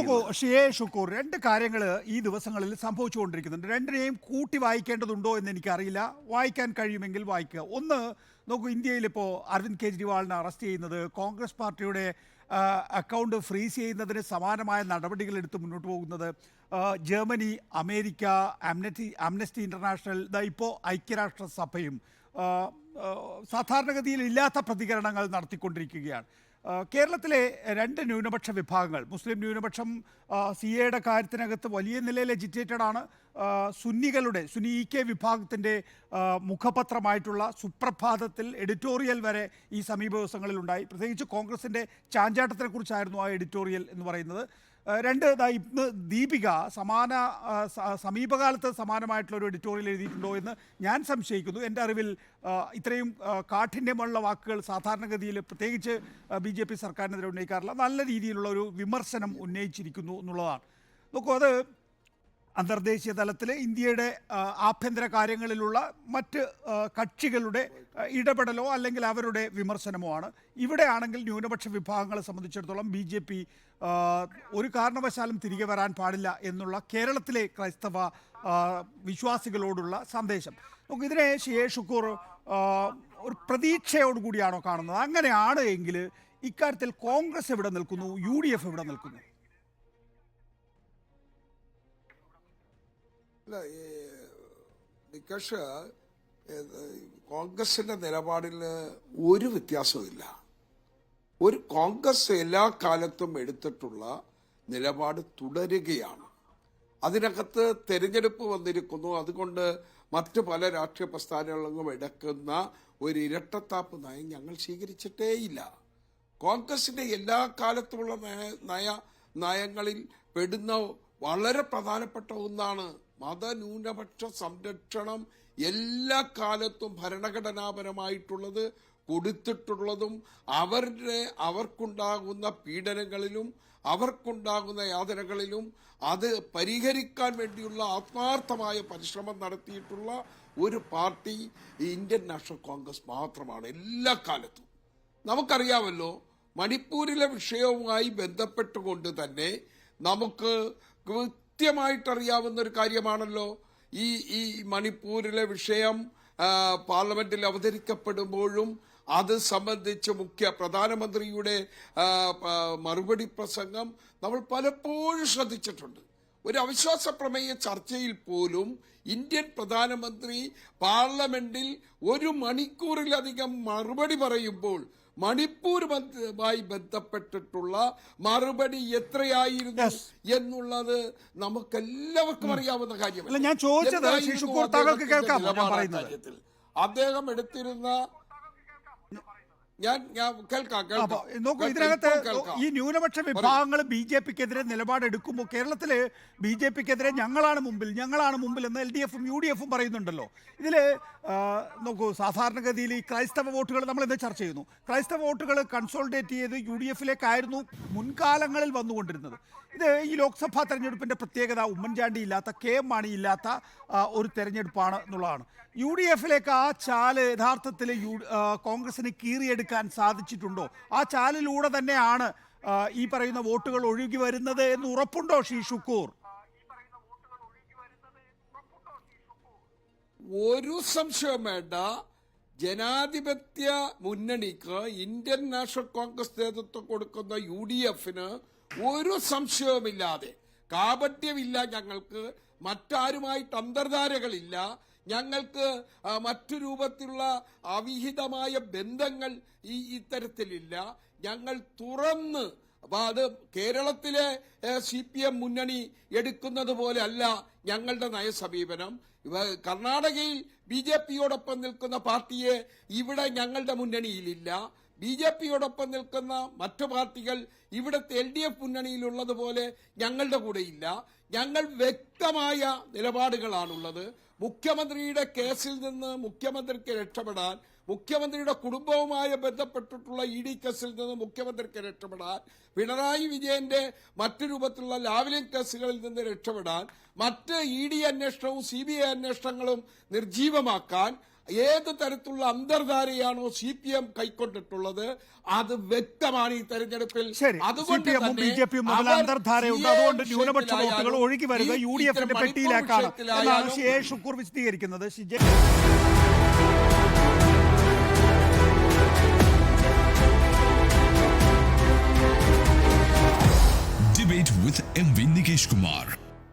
നോക്കൂ ഷിയെ ഷുക്കൂർ രണ്ട് കാര്യങ്ങൾ ഈ ദിവസങ്ങളിൽ സംഭവിച്ചുകൊണ്ടിരിക്കുന്നുണ്ട്. രണ്ടിനെയും കൂട്ടി വായിക്കേണ്ടതുണ്ടോ എന്ന് എനിക്കറിയില്ല. വായിക്കാൻ കഴിയുമെങ്കിൽ വായിക്കുക. ഒന്ന് നോക്കൂ ഇന്ത്യയിൽ ഇപ്പോൾ അരവിന്ദ് കെജ്രിവാളിനെ അറസ്റ്റ് ചെയ്യുന്നത് കോൺഗ്രസ് പാർട്ടിയുടെ അക്കൗണ്ട് ഫ്രീസ് ചെയ്യുന്നതിന് സമാനമായ നടപടികൾ എടുത്ത് മുന്നോട്ട് പോകുന്നത് Germany America amnesty amnesty international ഇപ്പോൾ ഐക്യരാഷ്ട്രസഭയും സാധാരണഗതിയിൽ ഇല്ലാത്ത പ്രതികരണങ്ങൾ നടത്തിക്കൊണ്ടിരിക്കുകയാണ്. കേരളത്തിലെ രണ്ട് ന്യൂനപക്ഷ വിഭാഗങ്ങൾ മുസ്ലിം ന്യൂനപക്ഷം സി എയുടെ കാര്യത്തിനകത്ത് വലിയ നിലയിൽ എജിറ്റേറ്റഡ് ആണ്. സുന്നികളുടെ സുന്നി ഇ കെ വിഭാഗത്തിന്റെ മുഖപത്രമായിട്ടുള്ള സുപ്രഭാതത്തിൽ എഡിറ്റോറിയൽ വരെ ഈ സമീപ ദിവസങ്ങളിലുണ്ടായി. പ്രത്യേകിച്ച് കോൺഗ്രസിന്റെ ചാഞ്ചാട്ടത്തെക്കുറിച്ചായിരുന്നു ആ എഡിറ്റോറിയൽ എന്ന് പറയുന്നത്. രണ്ട് ഇന്ന് ദീപിക സമാന സമീപകാലത്ത് സമാനമായിട്ടുള്ള ഒരു എഡിറ്റോറിയൽ എഴുതിയിട്ടുണ്ടോ എന്ന് ഞാൻ സംശയിക്കുന്നു. എന്റെ അറിവിൽ ഇത്രയും കാഠിന്യമുള്ള വാക്കുകൾ സാധാരണഗതിയിൽ പ്രത്യേകിച്ച് ബി ജെ പി സർക്കാരിനെതിരെ ഉന്നയിക്കാറില്ല. നല്ല രീതിയിലുള്ള ഒരു വിമർശനം ഉന്നയിച്ചിരിക്കുന്നു എന്നുള്ളതാണ്. നോക്കൂ അത് അന്തർദേശീയ തലത്തിൽ ഇന്ത്യയുടെ ആഭ്യന്തര കാര്യങ്ങളിലുള്ള മറ്റ് കക്ഷികളുടെ ഇടപെടലോ അല്ലെങ്കിൽ അവരുടെ വിമർശനമോ ആണ്. ഇവിടെ ആണെങ്കിൽ ന്യൂനപക്ഷ വിഭാഗങ്ങളെ സംബന്ധിച്ചിടത്തോളം ബി ജെ പി ഒരു കാരണവശാലും തിരികെ വരാൻ പാടില്ല എന്നുള്ള കേരളത്തിലെ ക്രൈസ്തവ വിശ്വാസികളോടുള്ള സന്ദേശം. നമുക്ക് ഇതിനെ ഷിയെ ഷുക്കൂർ ഒരു പ്രതീക്ഷയോടുകൂടിയാണോ കാണുന്നത്? അങ്ങനെയാണ് എങ്കിൽ ഇക്കാര്യത്തിൽ കോൺഗ്രസ് എവിടെ നിൽക്കുന്നു? യു ഡി എഫ് എവിടെ നിൽക്കുന്നു? അല്ല ഏത് കോൺഗ്രസിന്റെ നിലപാടിൽ ഒരു വ്യത്യാസമില്ല ഒരു കോൺഗ്രസ് എല്ലാ കാലത്തും എടുത്തിട്ടുള്ള നിലപാട് തുടരുകയാണ്. അതിനകത്ത് തെരഞ്ഞെടുപ്പ് വന്നിരിക്കുന്നു. അതുകൊണ്ട് മറ്റു പല രാഷ്ട്രീയ പ്രസ്ഥാനങ്ങളും എടുക്കുന്ന ഒരു ഇരട്ടത്താപ്പ് നയം ഞങ്ങൾ സ്വീകരിച്ചിട്ടേയില്ല. കോൺഗ്രസിന്റെ എല്ലാ കാലത്തുമുള്ള നയ നയങ്ങളിൽ പെടുന്ന വളരെ പ്രധാനപ്പെട്ട ഒന്നാണ് മതന്യൂനപക്ഷ സംരക്ഷണം എല്ലാ കാലത്തും ഭരണഘടനാപരമായിട്ടുള്ളത് കൊടുത്തിട്ടുള്ളതും അവരുടെ അവർക്കുണ്ടാകുന്ന പീഡനങ്ങളിലും അവർക്കുണ്ടാകുന്ന യാതനകളിലും അത് പരിഹരിക്കാൻ വേണ്ടിയുള്ള ആത്മാർത്ഥമായ പരിശ്രമം നടത്തിയിട്ടുള്ള ഒരു പാർട്ടി ഇന്ത്യൻ നാഷണൽ കോൺഗ്രസ് മാത്രമാണ് എല്ലാ കാലത്തും. നമുക്കറിയാമല്ലോ മണിപ്പൂരിലെ വിഷയവുമായി ബന്ധപ്പെട്ടുകൊണ്ട് തന്നെ നമുക്ക് കൃത്യമായിട്ടറിയാവുന്ന ഒരു കാര്യമാണല്ലോ ഈ ഈ മണിപ്പൂരിലെ വിഷയം പാർലമെന്റിൽ അവതരിക്കപ്പെടുമ്പോഴും അത് സംബന്ധിച്ച് മുഖ്യ പ്രധാനമന്ത്രിയുടെ മറുപടി പ്രസംഗം നമ്മൾ പലപ്പോഴും ശ്രദ്ധിച്ചിട്ടുണ്ട്. ഒരു അവിശ്വാസ പ്രമേയ ചർച്ചയിൽ പോലും ഇന്ത്യൻ പ്രധാനമന്ത്രി പാർലമെന്റിൽ ഒരു മണിക്കൂറിലധികം മറുപടി പറയുമ്പോൾ മണിപ്പൂരുമായി ബന്ധപ്പെട്ടിട്ടുള്ള മറുപടി എത്രയായിരുന്നു. എന്നുള്ളത് നമുക്കെല്ലാവർക്കും അറിയാവുന്ന കാര്യമല്ല ഞാൻ ചോദിച്ചത് താങ്കൾക്ക് പറയുന്നത്? അദ്ദേഹം എടുത്തിരുന്ന ഞാൻ ഞാൻ കേൾക്കാം കേൾക്കാം. നോക്കൂ ഇതിനകത്ത് ഈ ന്യൂനപക്ഷ വിഭാഗങ്ങൾ ബി ജെ പിക്കെതിരെ നിലപാടെടുക്കുമ്പോൾ കേരളത്തിൽ ബി ജെ പിക്കെതിരെ ഞങ്ങളാണ് മുമ്പിൽ ഞങ്ങളാണ് മുമ്പിൽ എന്ന് എൽ ഡി എഫും യു ഡി എഫും പറയുന്നുണ്ടല്ലോ. ഇതിൽ നോക്കൂ സാധാരണഗതിയിൽ ഈ ക്രൈസ്തവ വോട്ടുകൾ നമ്മൾ ഇന്ന് ചർച്ച ചെയ്യുന്നു. ക്രൈസ്തവ വോട്ടുകൾ കൺസോൾട്ടേറ്റ് ചെയ്ത് യു ഡി എഫിലേക്കായിരുന്നു മുൻകാലങ്ങളിൽ വന്നുകൊണ്ടിരുന്നത്. ഇത് ഈ ലോക്സഭാ തെരഞ്ഞെടുപ്പിന്റെ പ്രത്യേകത ഉമ്മൻചാണ്ടി ഇല്ലാത്ത കെ എം മാണി ഇല്ലാത്ത ഒരു തെരഞ്ഞെടുപ്പാണ് എന്നുള്ളതാണ്. യു ഡി എഫിലേക്ക് ആ ചാൽ യഥാർത്ഥത്തിൽ യു കോൺഗ്രസിന് കീറിയെടുക്കാൻ സാധിച്ചിട്ടുണ്ടോ? ആ ചാലിലൂടെ തന്നെയാണ് ഈ പറയുന്ന വോട്ടുകൾ ഒഴുകി വരുന്നത് എന്ന് ഉറപ്പുണ്ടോ ഷീ ഷുക്കൂർ? ഒരു സംശയം വേണ്ട. ജനാധിപത്യ മുന്നണിക്ക് ഇന്ത്യൻ നാഷണൽ കോൺഗ്രസ് നേതൃത്വം കൊടുക്കുന്ന യു ഡി എഫിന് ഒരു സംശയവുമില്ലാതെ. കാപട്യമില്ല ഞങ്ങൾക്ക്. മറ്റാരുമായിട്ട് അന്തർധാരകളില്ല. ഞങ്ങൾക്ക് മറ്റു രൂപത്തിലുള്ള അവിഹിതമായ ബന്ധങ്ങൾ ഈ ഇത്തരത്തിലില്ല ഞങ്ങൾ തുറന്ന് അത് കേരളത്തിലെ സി പി എം മുന്നണി എടുക്കുന്നത് പോലെ അല്ല ഞങ്ങളുടെ നയസമീപനം. കർണാടകയിൽ ബി ജെ പിയോടൊപ്പം നിൽക്കുന്ന പാർട്ടിയെ ഇവിടെ ഞങ്ങളുടെ മുന്നണിയിലില്ല. ബി ജെ പിയോടൊപ്പം നിൽക്കുന്ന മറ്റു പാർട്ടികൾ ഇവിടുത്തെ എൽ ഡി എഫ് മുന്നണിയിലുള്ളതുപോലെ ഞങ്ങളുടെ കൂടെയില്ല. ഞങ്ങൾ വ്യക്തമായ നിലപാടുകളാണുള്ളത്. മുഖ്യമന്ത്രിയുടെ കേസിൽ നിന്ന് മുഖ്യമന്ത്രിക്ക് രക്ഷപ്പെടാൻ മുഖ്യമന്ത്രിയുടെ കുടുംബവുമായി ബന്ധപ്പെട്ടിട്ടുള്ള ഇ ഡി കേസിൽ നിന്ന് മുഖ്യമന്ത്രിക്ക് രക്ഷപ്പെടാൻ പിണറായി വിജയന്റെ മറ്റു രൂപത്തിലുള്ള ലാവലിംഗ് കേസുകളിൽ നിന്ന് രക്ഷപ്പെടാൻ മറ്റ് ഇ ഡി അന്വേഷണവും സി ബി ഐ അന്വേഷണങ്ങളും നിർജീവമാക്കാൻ ഏത് തരത്തിലുള്ള അന്തർധാരയാണോ സി പി എം കൈക്കൊണ്ടിട്ടുള്ളത് അത് വ്യക്തമാണ് ഈ തെരഞ്ഞെടുപ്പിൽ. അതുകൊണ്ട് ബി ജെ പി തമ്മിൽ അന്തർധാരയുണ്ട്. അതുകൊണ്ട് ന്യൂനപക്ഷ വോട്ടുകൾ ഒഴുകി വരിക യു ഡി എഫിന്റെ പെട്ടിയിലേക്കാണ്. എന്നാണ് ഷുക്കൂർ വിശദീകരിക്കുന്നത്.